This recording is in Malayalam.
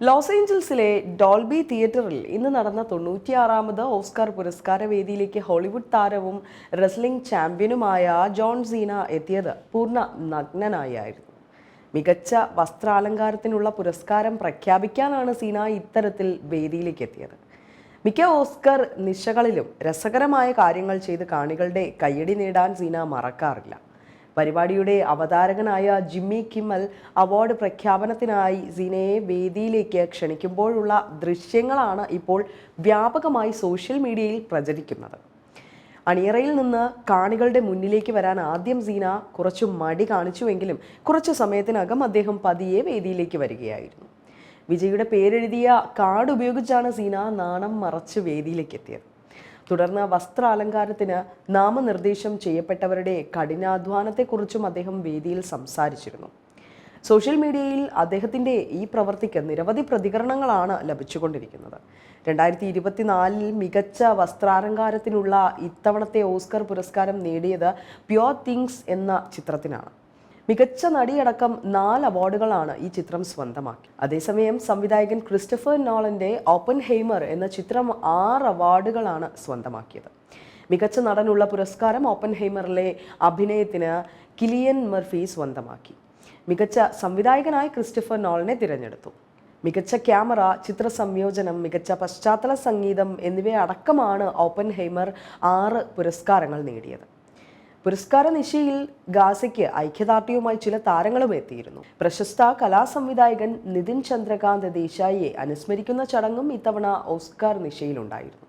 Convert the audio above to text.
ലോസ് ഏഞ്ചൽസിലെ ഡോൾബി തിയേറ്ററിൽ ഇന്ന് നടന്ന തൊണ്ണൂറ്റിയാറാമത് ഓസ്കാർ പുരസ്കാര വേദിയിലേക്ക് ഹോളിവുഡ് താരവും റെസ്ലിംഗ് ചാമ്പ്യനുമായ ജോൺ സീന എത്തിയത് പൂർണ നഗ്നനായായിരുന്നു. മികച്ച വസ്ത്രാലങ്കാരത്തിനുള്ള പുരസ്കാരം പ്രഖ്യാപിക്കാനാണ് സീന ഇത്തരത്തിൽ വേദിയിലേക്ക് എത്തിയത്. മിക്ക ഓസ്കർ നിശകളിലും രസകരമായ കാര്യങ്ങൾ ചെയ്ത് കാണികളുടെ കയ്യടി നേടാൻ സീന മറക്കാറില്ല. പരിപാടിയുടെ അവതാരകനായ ജിമ്മി കിമ്മൽ അവാർഡ് പ്രഖ്യാപനത്തിനായി സീനയെ വേദിയിലേക്ക് ക്ഷണിക്കുമ്പോഴുള്ള ദൃശ്യങ്ങളാണ് ഇപ്പോൾ വ്യാപകമായി സോഷ്യൽ മീഡിയയിൽ പ്രചരിക്കുന്നത്. അണിയറയിൽ നിന്ന് കാണികളുടെ മുന്നിലേക്ക് വരാൻ ആദ്യം സീന കുറച്ച് മടി കാണിച്ചുവെങ്കിലും കുറച്ചു സമയത്തിനകം അദ്ദേഹം പതിയെ വേദിയിലേക്ക് വരികയായിരുന്നു. വിജയുടെ പേരെഴുതിയ കാർഡ് ഉപയോഗിച്ചാണ് സീന നാണം മറച്ച് വേദിയിലേക്ക് എത്തിയത് തുടർന്ന് വസ്ത്രാലങ്കാരത്തിന് നാമനിർദ്ദേശം ചെയ്യപ്പെട്ടവരുടെ കഠിനാധ്വാനത്തെക്കുറിച്ചും അദ്ദേഹം വേദിയിൽ സംസാരിച്ചിരുന്നു. സോഷ്യൽ മീഡിയയിൽ അദ്ദേഹത്തിന്റെ ഈ പ്രവൃത്തിക്ക് നിരവധി പ്രതികരണങ്ങളാണ് ലഭിച്ചുകൊണ്ടിരിക്കുന്നത്. രണ്ടായിരത്തി ഇരുപത്തിനാലിൽ മികച്ച വസ്ത്രാലങ്കാരത്തിനുള്ള ഇത്തവണത്തെ ഓസ്കർ പുരസ്കാരം നേടിയത് പ്യോർ തിങ്സ് എന്ന ചിത്രത്തിനാണ്. മികച്ച നടിയടക്കം നാല് അവാർഡുകളാണ് ഈ ചിത്രം സ്വന്തമാക്കി. അതേസമയം സംവിധായകൻ ക്രിസ്റ്റഫർ നോളന്റെ ഓപ്പൺ ഹെയ്മർ എന്ന ചിത്രം ആറ് അവാർഡുകളാണ് സ്വന്തമാക്കിയത്. മികച്ച നടനുള്ള പുരസ്കാരം ഓപ്പൺ ഹെയ്മറിലെ അഭിനയത്തിന് കിലിയൻ മർഫി സ്വന്തമാക്കി. മികച്ച സംവിധായകനായി ക്രിസ്റ്റഫർ നോളനെ തിരഞ്ഞെടുത്തു. മികച്ച ക്യാമറ ചിത്ര സംയോജനം മികച്ച പശ്ചാത്തല സംഗീതം എന്നിവയടക്കമാണ് ഓപ്പൻ ഹെയ്മർ ആറ് പുരസ്കാരങ്ങൾ നേടിയത്. പുരസ്കാര നിശയിൽ ഗാസയ്ക്ക് ഐക്യദാർഢ്യവുമായി ചില താരങ്ങളും എത്തിയിരുന്നു. പ്രശസ്ത കലാസംവിധായകൻ നിതിൻ ചന്ദ്രകാന്ത് ദേശായിയെ അനുസ്മരിക്കുന്ന ചടങ്ങും ഇത്തവണ ഓസ്കാർ നിശയിലുണ്ടായിരുന്നു